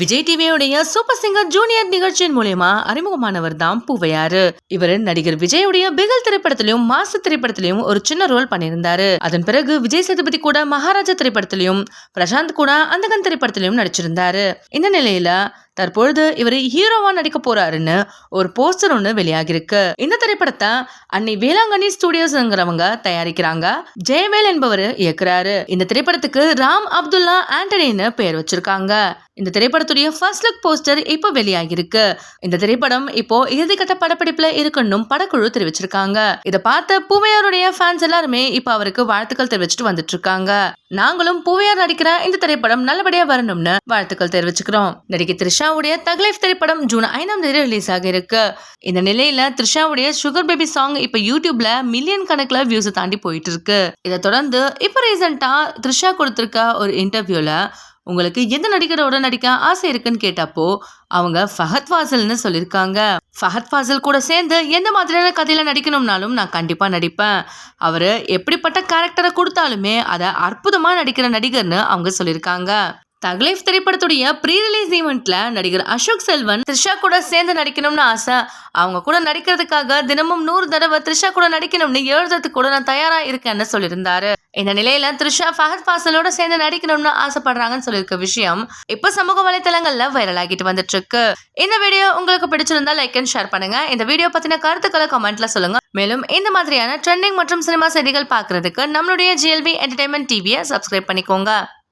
விஜய் டிவியுடைய super singer junior நிகழ்ச்சியின் மூலியமா அறிமுகமானவர் தான் பூவையாறு. இவர் நடிகர் விஜயுடைய பிகல் திரைப்படத்திலும் மாசு திரைப்படத்திலும் ஒரு சின்ன ரோல் பண்ணியிருந்தாரு. அதன் பிறகு விஜய் சேதுபதி கூட மகாராஜா திரைப்படத்திலும் பிரசாந்த் கூட அந்தகன் திரைப்படத்திலும் நடிச்சிருந்தாரு. இந்த நிலையில தற்பொழுது இவர் ஹீரோவா நடிக்க போறாருன்னு ஒரு போஸ்டர் ஒன்று வெளியாகிருக்கு இந்த திரைப்படத்தை அன்னை வேளாங்கண்ணி ஸ்டுடியோஸ்ங்கிறவங்க தயாரிக்கிறாங்க. ஜெயவேல் என்பவர் இயக்குறாரு. இந்த திரைப்படத்துக்கு ராம் அப்துல்லா ஆண்டனின்னு பெயர் வச்சிருக்காங்க. இந்த திரைப்படத்துடைய ஃபர்ஸ்ட் லுக் போஸ்டர் இப்போ வெளியாகிருக்கு இந்த திரைப்படம் இப்போ இறுதிக்கட்ட படப்பிடிப்புல இருக்கணும் படக்குழு தெரிவிச்சிருக்காங்க. இதை பார்த்த பூவையாருடைய ஃபேன்ஸ் எல்லாருமே இப்போ அவருக்கு வாழ்த்துக்கள் தெரிவிச்சுட்டு வந்துட்டு இருக்காங்க நாங்களும் பூவையார் நடிக்கிற இந்த திரைப்படம் நல்லபடியா வரணும்னு வாழ்த்துக்கள் தெரிவிச்சுக்கிறோம். நடிகை த்ரிஷாவுடைய தக்லைஃப் திரைப்படம் ஜூன் ஐந்தாம் தேதி ரிலீஸ் ஆக இருக்கு இந்த நிலையில த்ரிஷாவுடைய சுகர் பேபி சாங் இப்போ யூடியூப்ல மில்லியன் கணக்குல வியூஸ் தாண்டி போயிட்டு இருக்கு இதை தொடர்ந்து இப்போ ரீசெண்டா த்ரிஷா கொடுத்திருக்க ஒரு இன்டர்வியூல உங்களுக்கு எந்த நடிகரோட நடிக்க ஆசை இருக்குன்னு கேட்டப்போ அவங்க ஃபஹத் ஃபாசல்னு சொல்லியிருக்காங்க ஃபஹத் ஃபாசில் கூட சேர்ந்து எந்த மாதிரியான கதையில் நடிக்கணும்னாலும் நான் கண்டிப்பாக நடிப்பேன். அவர் எப்படிப்பட்ட கேரக்டரை கொடுத்தாலுமே அதை அற்புதமாக நடிக்கிற நடிகர்னு அவங்க சொல்லியிருக்காங்க தக்லீஃப் திரைப்படத்துடைய ப்ரீ ரிலீஸ் ஈவெண்ட்ல நடிகர் அசோக் செல்வன் த்ரிஷா கூட சேர்ந்து நடிக்கணும்னு ஆசை. அவங்க கூட நடிக்கிறதுக்காக தினமும் நூறு தடவை த்ரிஷா கூட நடிக்கணும்னு எழுதுறதுக்கு கூட நான் தயாரா இருக்கேன்னு சொல்லியிருந்தாரு. இந்த நிலையில த்ரிஷா ஃபஹத் ஃபாசலோட சேர்ந்து நடிக்கணும்னு ஆசைப்படுறாங்கன்னு சொல்லியிருக்க விஷயம் இப்போ சமூக வலைத்தளங்கள்ல வைரல் ஆகிட்டு வந்துட்டு இருக்கு இந்த வீடியோ உங்களுக்கு பிடிச்சிருந்தா லைக் அண்ட் ஷேர் பண்ணுங்க. இந்த வீடியோ பத்தின கருத்துக்களை கமெண்ட்ல சொல்லுங்க. மேலும் இந்த மாதிரியான ட்ரெண்டிங் மற்றும் சினிமா செய்திகள் பார்க்கறதுக்கு நம்மளுடைய ஜிஎல்பி என்டர்டைன்மெண்ட் டிவியை சப்ஸ்கிரைப் பண்ணிக்கோங்க.